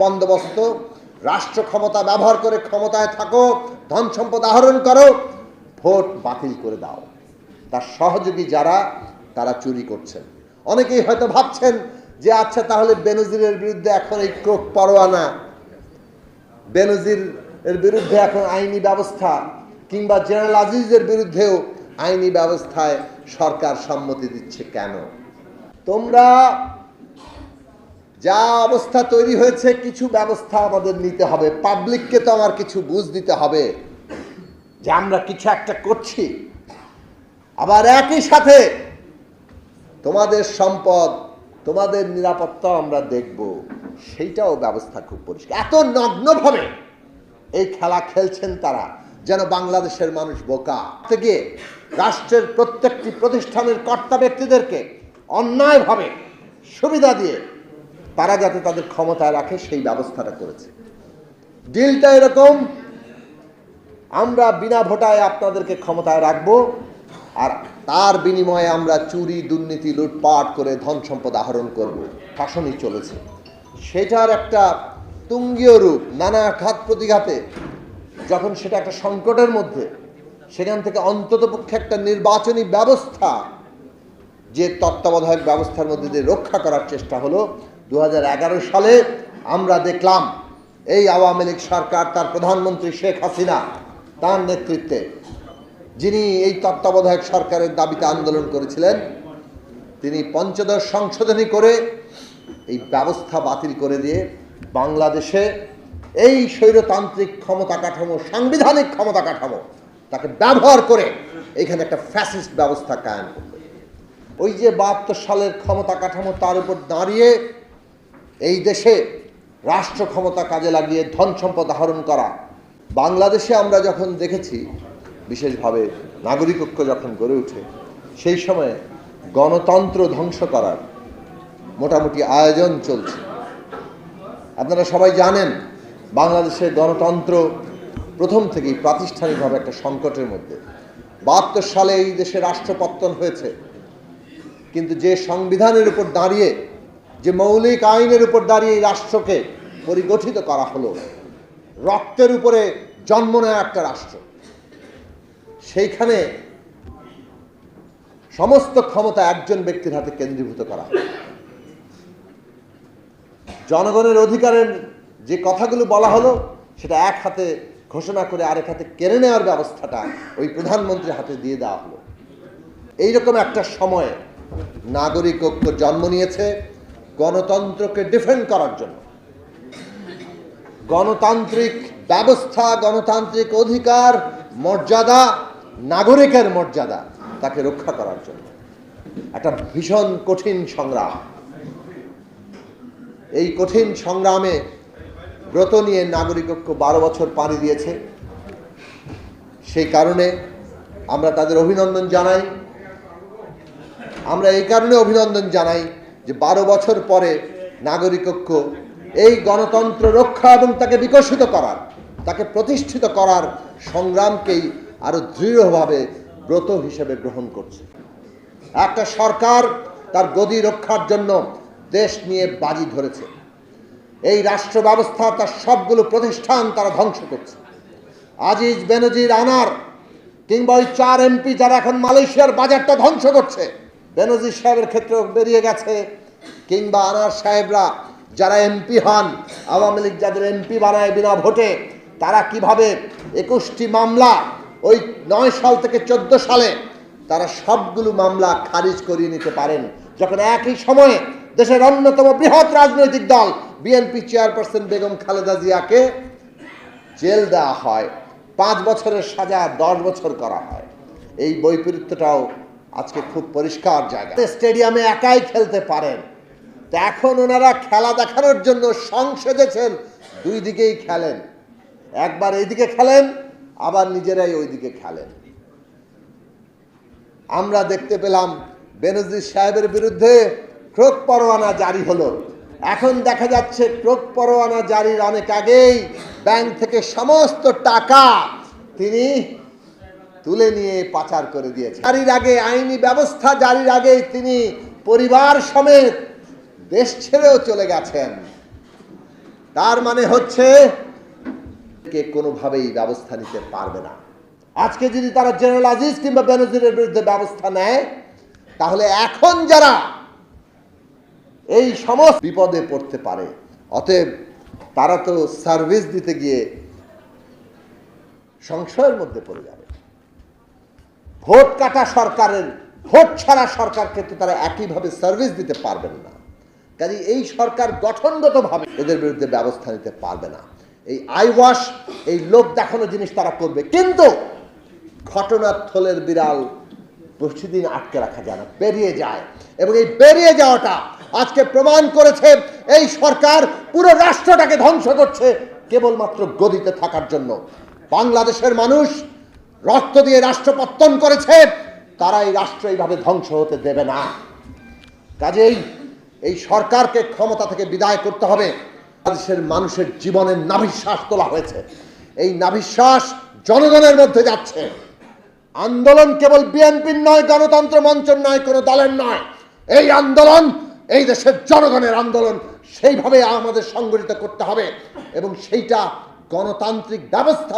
বন্দোবস্ত রাষ্ট্র ক্ষমতা ব্যবহার করে ক্ষমতায় থাকো, ধন সম্পদ আহরণ করো, ভোট বাতিল করে দাও। তার সহযোগী যারা, তারা চুরি করছেন। অনেকেই হয়তো ভাবছেন যে আচ্ছা তাহলে বেনজিরের বিরুদ্ধে এখন এই ক্রোক পরোয়ানা বেনজির এর বিরুদ্ধে এখন আইনি ব্যবস্থা কিংবা জেনারেল আজিজের বিরুদ্ধেও আইনি ব্যবস্থায় সরকার সম্মতি দিচ্ছে কেন? তোমরা যা অবস্থা তৈরি হয়েছে, কিছু ব্যবস্থা আমাদের নিতে হবে। পাবলিককে তো আমার কিছু বুঝ দিতে হবে যে আমরা কিছু একটা করছি। আবার একই সাথে তোমাদের সম্পদ, তোমাদের নিরাপত্তা আমরা দেখব। সেইটাও ব্যবস্থা খুব পরিষ্কার। এত নগ্নভাবে এই খেলা খেলছেন তারা, যেন বাংলাদেশের মানুষ বোকা। থেকে রাষ্ট্রের প্রত্যেকটি প্রতিষ্ঠানের কর্তা ব্যক্তিদেরকে অন্যায়ভাবে সুবিধা দিয়ে তারা যাতে তাদের ক্ষমতায় রাখে, সেই ব্যবস্থাটা করেছে। ডিলটা এরকম, আমরা বিনা ভোটায় আপনাদেরকে ক্ষমতায় রাখব, আর তার বিনিময়ে আমরা চুরি, দুর্নীতি, লুটপাট করে ধন সম্পদ আহরণ করব। শাসনই চলেছে। সেটার একটা তুঙ্গীয় রূপ, নানা ঘাত প্রতিঘাতে, যখন সেটা একটা সংকটের মধ্যে, সেখান থেকে অন্ততপক্ষে একটা নির্বাচনী ব্যবস্থা, যে তত্ত্বাবধায়ক ব্যবস্থার মধ্যে দিয়ে রক্ষা করার চেষ্টা হলো দু হাজার এগারো সালে আমরা দেখলাম এই আওয়ামী লীগ সরকার তার প্রধানমন্ত্রী শেখ হাসিনা তার নেতৃত্বে, যিনি এই তত্ত্বাবধায়ক সরকারের দাবিতে আন্দোলন করেছিলেন, তিনি পঞ্চদশ সংশোধনী করে এই ব্যবস্থা বাতিল করে দিয়ে বাংলাদেশে এই স্বৈরতান্ত্রিক ক্ষমতা কাঠামো, সাংবিধানিক ক্ষমতা কাঠামো তাকে ব্যবহার করে এখানে একটা ফ্যাসিস্ট ব্যবস্থা কায়েম করবে। ওই যে বাহাত্তর সালের ক্ষমতা কাঠামো তার উপর দাঁড়িয়ে এই দেশে রাষ্ট্র ক্ষমতা কাজে লাগিয়ে ধন সম্পদ আহরণ করা। বাংলাদেশে আমরা যখন দেখেছি, বিশেষভাবে নাগরিকত্ব যখন গড়ে ওঠে, সেই সময়ে গণতন্ত্র ধ্বংস করার মোটামুটি আয়োজন চলছে। আপনারা সবাই জানেন বাংলাদেশের গণতন্ত্র প্রথম থেকেই প্রাতিষ্ঠানিকভাবে একটা সংকটের মধ্যে। বাহাত্তর সালে এই দেশে রাষ্ট্রপত্তন হয়েছে। কিন্তু যে সংবিধানের উপর দাঁড়িয়ে যে মৌলিক আইনের উপর দাঁড়িয়ে এই রাষ্ট্রকে পরিগঠিত করা হলো, রক্তের উপরে জন্ম নেওয়া একটা রাষ্ট্র। সেইখানে সমস্ত ক্ষমতা একজন ব্যক্তির হাতে কেন্দ্রীভূত করা। জনগণের অধিকারের যে কথাগুলো বলা হলো, সেটা এক হাতে ঘোষণা করে আরেক হাতে কেড়ে নেওয়ার ব্যবস্থাটা ওই প্রধানমন্ত্রীর হাতে দিয়ে দেওয়া হলো। এইরকম একটা সময়ে নাগরিক ঐক্য জন্ম নিয়েছে। গণতন্ত্রকে ডিফেন্ড করার জন্য। গণতান্ত্রিক ব্যবস্থা, গণতান্ত্রিক অধিকার, মর্যাদা, নাগরিকের মর্যাদা, তাকে রক্ষা করার জন্য। একটা ভীষণ কঠিন সংগ্রাম। এই কঠিন সংগ্রামে ব্রত নিয়ে নাগরিকত্ব বারো বছর পাড়ি দিয়েছে। সেই কারণে আমরা তাদের অভিনন্দন জানাই। আমরা এই কারণে অভিনন্দন জানাই যে বারো বছর পরে নাগরিকত্ব এই গণতন্ত্র রক্ষা এবং তাকে বিকশিত করার, তাকে প্রতিষ্ঠিত করার সংগ্রামকেই আরও দৃঢ়ভাবে ব্রত হিসেবে গ্রহণ করছে। একটা সরকার তার গদি রক্ষার জন্য দেশ নিয়ে বাজি ধরেছে। এই রাষ্ট্র ব্যবস্থা, তার সবগুলো প্রতিষ্ঠান তারা ধ্বংস করছে। আজিজ বেনজির আনার কিংবা ওই চার এমপি যারা এখন মালয়েশিয়ার বাজারটা ধ্বংস করছে বেনজির সাহেবের ক্ষেত্রেও বেরিয়ে গেছে, কিংবা আনার সাহেবরা যারা এমপি হন, আওয়ামী লীগ যাদের এমপি বানায় বিনা ভোটে, তারা কীভাবে একুশটি মামলা ওই নয় সাল থেকে চোদ্দ সালে তারা সবগুলো মামলা খারিজ করিয়ে নিতে পারেন? যখন একই সময়ে দেশের অন্যতম বৃহৎ রাজনৈতিক দল, বিএনপি চেয়ারপারসন বেগম খালেদা জিয়াকে জেল দেওয়া হয়, পাঁচ বছরের সাজা, দশ বছর করা হয়। এই বৈপরীত্যটাও আজকে খুব পরিষ্কার জায়গা। স্টেডিয়ামে একাই খেলতে পারেন। তো এখন ওনারা খেলা দেখানোর জন্য সংসদেছেন দুই দিকেই খেলেন। একবার এইদিকে খেলেন, আবার নিজেরাই ওইদিকে খেলেন। আমরা দেখতে পেলাম বেনজির সাহেবের বিরুদ্ধে ক্রোক পরোয়ানা জারি হলো। এখন দেখা যাচ্ছে ক্রোক পরোয়ানা জারির অনেক আগেই ব্যাংক থেকে সমস্ত টাকা তিনি তুলে নিয়ে পাচার করে দিয়েছে। জারির আগে আইনি ব্যবস্থা জারির আগে তিনি পরিবার সমেত দেশ ছেড়েও চলে গেছেন। তার মানে হচ্ছে কে কোনোভাবেই ব্যবস্থা নিতে পারবে না। আজকে যদি তারা জেনারেল আজিজ কিংবা বেনজিরের বিরুদ্ধে ব্যবস্থা নেয়, তাহলে এখন যারা এই সমস্ত বিপদে পড়তে পারে, অতএব তারা তো সার্ভিস দিতে গিয়ে সংশয়ের মধ্যে পড়ে যাবে। ভোট কাটা সরকারের, ভোট ছাড়া সরকারকে তো তারা একইভাবে সার্ভিস দিতে পারবেন না। কাজে এই সরকার গঠনগতভাবে এদের বিরুদ্ধে ব্যবস্থা নিতে পারবে না। এই আইওয়াশ, এই লোক দেখানো জিনিস তারা করবে। কিন্তু ঘটনার থলের বিড়াল বেশিদিন আটকে রাখা যায় না বেরিয়ে যায়। এবং এই বেরিয়ে যাওয়াটা আজকে প্রমাণ করেছে এই সরকার পুরো রাষ্ট্রটাকে ধ্বংস করছে কেবলমাত্র গদিতে থাকার জন্য। বাংলাদেশের মানুষ রক্ত দিয়ে রাষ্ট্র পত্তন করেছে, তারা এই রাষ্ট্র এইভাবে ধ্বংস হতে দেবে না। কাজেই এই সরকারকে ক্ষমতা থেকে বিদায় করতে হবে। বাংলাদেশের মানুষের জীবনের নাভিশ্বাস তোলা হয়েছে। এই নাভিশ্বাস জনগণের মধ্যে যাচ্ছে। আন্দোলন কেবল বিএনপির নয়, গণতন্ত্র মঞ্চের নয়, কোনো দলের নয়। এই আন্দোলন, এই দেশের জনগণের আন্দোলন, সেইভাবে আমাদের সংগঠিত করতে হবে এবং সেইটা গণতান্ত্রিক ব্যবস্থা